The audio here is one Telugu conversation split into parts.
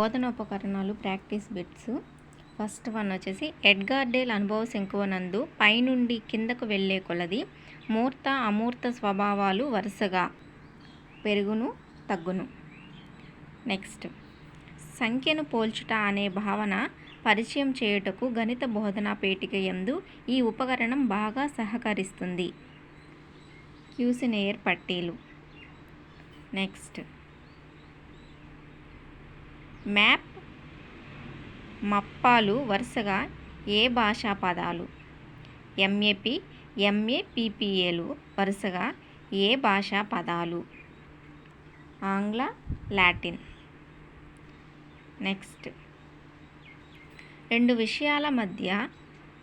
బోధనోపకరణాలు ప్రాక్టీస్ బిట్స్. ఫస్ట్ వన్ వచ్చేసి ఎడ్గార్డేల్ అనుభవ శంకువనందు పైనుండి కిందకు వెళ్ళే కొలది మూర్త అమూర్త స్వభావాలు వరుసగా పెరుగును తగ్గును. నెక్స్ట్ సంఖ్యను పోల్చుట అనే భావన పరిచయం చేయుటకు గణిత బోధనా పేటిక యందు ఈ ఉపకరణం బాగా సహకరిస్తుంది. క్యూసినేయర్ పట్టీలు. నెక్స్ట్ మ్యాప్ మప్పాలు వరుసగా ఏ భాషా పదాలు? ఎంఏపి ఎంఏపిపిఏలు వరుసగా ఏ భాషా పదాలు? ఆంగ్ల లాటిన్. నెక్స్ట్. రెండు విషయాల మధ్య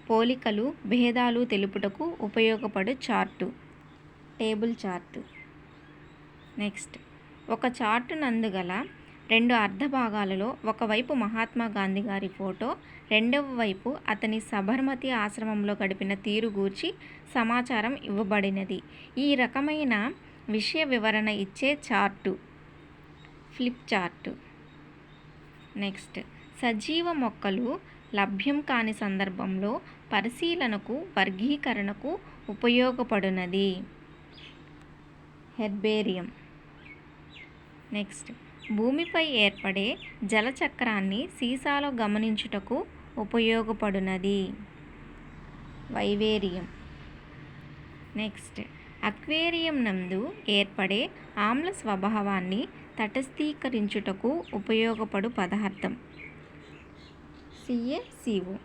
పోలికలు భేదాలు తెలుపుటకు ఉపయోగపడు చార్టు. Table chart. నెక్స్ట్. ఒక చార్టు నందుగల రెండు అర్ధ భాగాలలో ఒకవైపు మహాత్మా గాంధీ గారి ఫోటో రెండవ వైపు అతని సబర్మతి ఆశ్రమంలో గడిపిన తీరు గూర్చి సమాచారం ఇవ్వబడినది. ఈ రకమైన విషయ వివరణ ఇచ్చే చార్టు ఫ్లిప్ చార్టు. నెక్స్ట్. సజీవ మొక్కలు లభ్యం కాని సందర్భంలో పరిశీలనకు వర్గీకరణకు ఉపయోగపడునది. హెర్బేరియం. నెక్స్ట్. భూమిపై ఏర్పడే జలచక్రాన్ని సీసాలో గమనించుటకు ఉపయోగపడునది. వైవేరియం. నెక్స్ట్. అక్వేరియం నందు ఏర్పడే ఆమ్ల స్వభావాన్ని తటస్థీకరించుటకు ఉపయోగపడు పదార్థం. CaCO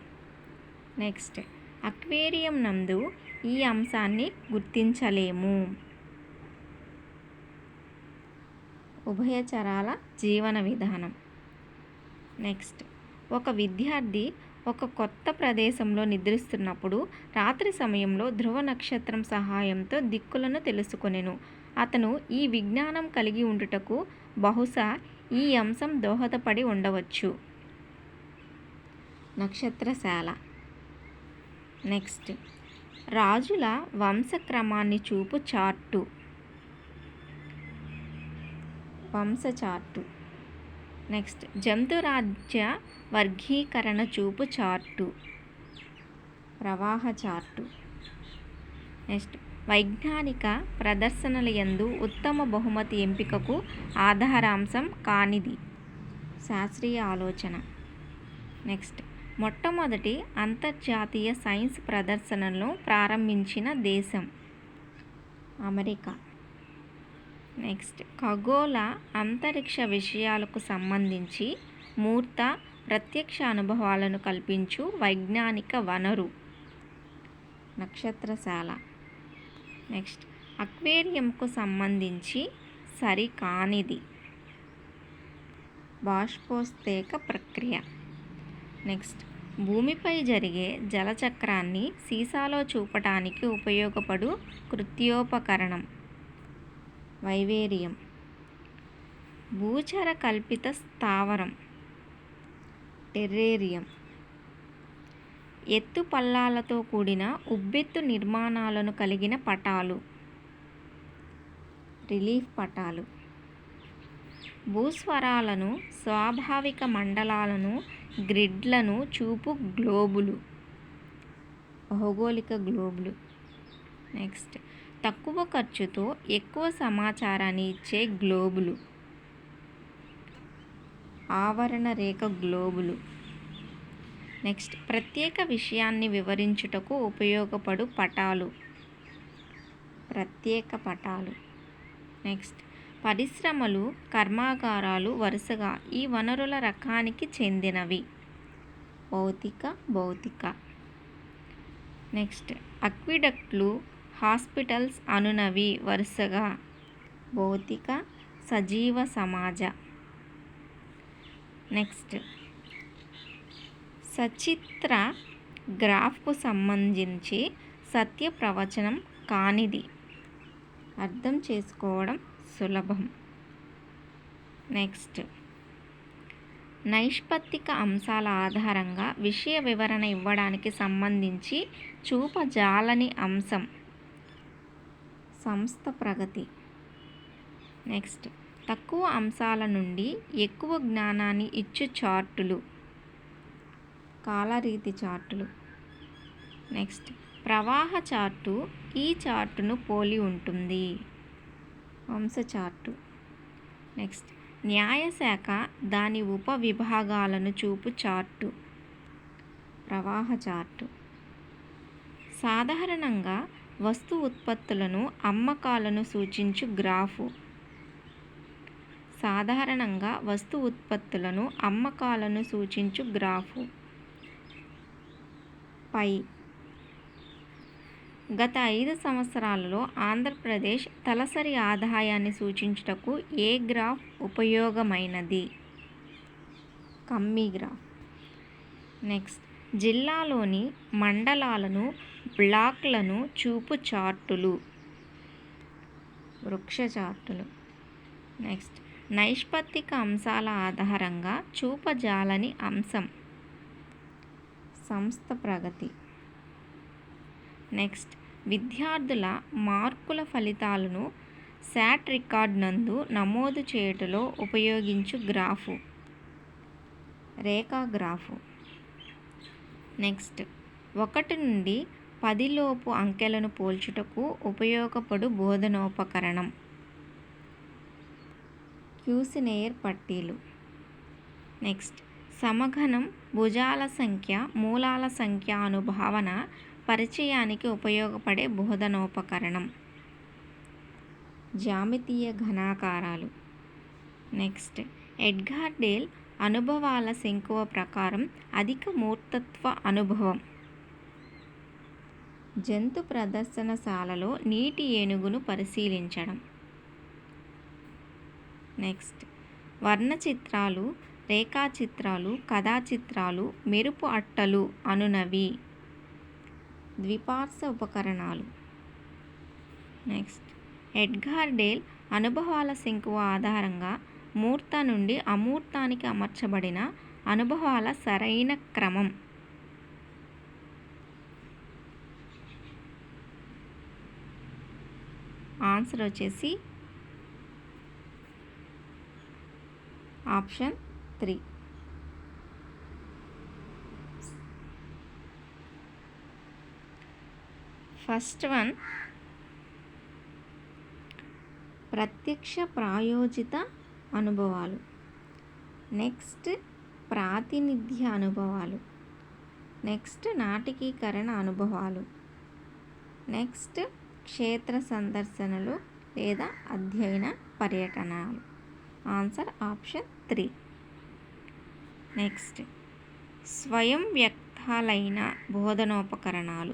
next. అక్వేరియం నందు ఈ అంశాన్ని గుర్తించలేము. ఉభయచరాల జీవన విధానం. నెక్స్ట్ ఒక విద్యార్థి ఒక కొత్త ప్రదేశంలో నిద్రిస్తున్నప్పుడు రాత్రి సమయంలో ధ్రువ నక్షత్రం సహాయంతో దిక్కులను తెలుసుకొనెను. అతను ఈ విజ్ఞానం కలిగి ఉండుటకు బహుశా ఈ అంశం దోహదపడి ఉండవచ్చు. నక్షత్రశాల. నెక్స్ట్ రాజుల వంశక్రమాన్ని చూపు చార్టు. వంశ చార్టు నెక్స్ట్ జంతురాజ్య వర్గీకరణ చూపు చార్టు. ప్రవాహ చార్టు. నెక్స్ట్ వైజ్ఞానిక ప్రదర్శనల యందు ఉత్తమ బహుమతి ఎంపికకు ఆధారాంశం కానిది. శాస్త్రీయ ఆలోచన. నెక్స్ట్ మొట్టమొదటి అంతర్జాతీయ సైన్స్ ప్రదర్శనలను ప్రారంభించిన దేశం. అమెరికా. నెక్స్ట్ ఖగోళ అంతరిక్ష విషయాలకు సంబంధించి మూర్త ప్రత్యక్ష అనుభవాలను కల్పించు వైజ్ఞానిక వనరు. నక్షత్రశాల. నెక్స్ట్ అక్వేరియంకు సంబంధించి సరికానిది. బాష్పోస్తేక ప్రక్రియ. నెక్స్ట్ భూమిపై జరిగే జలచక్రాన్ని సీసాలో చూపటానికి ఉపయోగపడు కృత్యోపకరణం. వైవేరియం. భూచర కల్పిత స్థావరం. టెర్రేరియం. ఎత్తు పల్లాలతో కూడిన ఉబ్బెత్తు నిర్మాణాలను కలిగిన పటాలు. రిలీఫ్ పటాలు. భూస్వరాలను స్వాభావిక మండలాలను గ్రిడ్లను చూపు గ్లోబులు. భౌగోళిక గ్లోబులు. నెక్స్ట్. తక్కువ ఖర్చుతో ఎక్కువ సమాచారాన్ని ఇచ్చే గ్లోబులు. ఆవరణ రేఖ గ్లోబులు. నెక్స్ట్ ప్రత్యేక విషయాన్ని వివరించుటకు ఉపయోగపడు పటాలు. ప్రత్యేక పటాలు. నెక్స్ట్ పరిశ్రమలు కర్మాగారాలు వరుసగా ఈ వనరుల రకానికి చెందినవి. భౌతిక భౌతిక. నెక్స్ట్ అక్విడక్ట్లు హాస్పిటల్స్ అనునవి వరుసగా. భౌతిక సజీవ సమాజ. నెక్స్ట్. సచిత్ర గ్రాఫ్కు సంబంధించి సత్య ప్రవచనం కానిది. అర్థం చేసుకోవడం సులభం. నెక్స్ట్. నైష్పత్తిక అంశాల ఆధారంగా విషయ వివరణ ఇవ్వడానికి సంబంధించి చూపజాలని అంశం. సంస్థ ప్రగతి. నెక్స్ట్. తక్కువ అంశాల నుండి ఎక్కువ జ్ఞానాన్ని ఇచ్చు చార్టులు. కాలరీతి చార్టులు. నెక్స్ట్. ప్రవాహ చార్టు ఈ చార్టును పోలి ఉంటుంది. వంశ చార్టు. నెక్స్ట్. న్యాయశాఖ దాని ఉపవిభాగాలను చూపు చార్టు. ప్రవాహ చార్టు. సాధారణంగా వస్తు ఉత్పత్తులను అమ్మకాలను సూచించు గ్రాఫు. సాధారణంగా వస్తు ఉత్పత్తులను అమ్మకాలను సూచించు గ్రాఫు. పై. గత ఐదు సంవత్సరాలలో ఆంధ్రప్రదేశ్ తలసరి ఆదాయాన్ని సూచించుటకు ఏ గ్రాఫ్ ఉపయోగమైనది? కమ్మీ గ్రాఫ్. నెక్స్ట్. జిల్లాలోని మండలాలను బ్లాక్లను చూపు చార్టులు. వృక్ష చార్టులు. నెక్స్ట్. నైష్పత్తిక అంశాల ఆధారంగా చూపజాలని అంశం. సంస్థ ప్రగతి. నెక్స్ట్. విద్యార్థుల మార్కుల ఫలితాలను శాట్ రికార్డ్ నందు నమోదు చేయుటలో ఉపయోగించు గ్రాఫు. రేఖా గ్రాఫు నెక్స్ట్. ఒకటి నుండి పదిలోపు అంకెలను పోల్చుటకు ఉపయోగపడు బోధనోపకరణం. క్యూసినేయర్ పట్టీలు. నెక్స్ట్. సమఘనం భుజాల సంఖ్య మూలాల సంఖ్య అనుభావన పరిచయానికి ఉపయోగపడే బోధనోపకరణం. జామితీయ ఘనాకారాలు. నెక్స్ట్. ఎడ్గార్ డేల్ అనుభవాల శంకువ ప్రకారం అధిక మూర్తత్వ అనుభవం. జంతు ప్రదర్శనశాలలో నీటి ఏనుగును పరిశీలించడం. నెక్స్ట్. వర్ణ చిత్రాలు రేఖాచిత్రాలు కథాచిత్రాలు మెరుపు అట్టలు అనునవి. ద్విపార్శ ఉపకరణాలు. నెక్స్ట్. ఎడ్గార్ డేల్ అనుభవాల శంకువ ఆధారంగా మూర్త నుండి అమూర్తానికి అమర్చబడిన అనుభవాల సరైన క్రమం. ఆన్సర్ వచ్చేసి ఆప్షన్ త్రీ. ఫస్ట్ వన్ ప్రత్యక్ష ప్రాయోజిత అనుభవాలు. నెక్స్ట్ ప్రాతినిధ్య అనుభవాలు. నెక్స్ట్ నాటకీకరణ అనుభవాలు. నెక్స్ట్ క్షేత్ర సందర్శనలు లేదా అధ్యయన పర్యటనలు ఆన్సర్ ఆప్షన్ త్రీ. నెక్స్ట్. స్వయం వ్యక్తాలైన బోధనోపకరణాలు.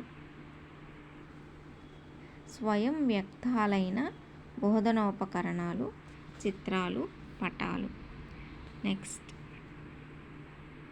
స్వయం వ్యక్తాలైన బోధనోపకరణాలు చిత్రాలు పటాలు. నెక్స్ట్.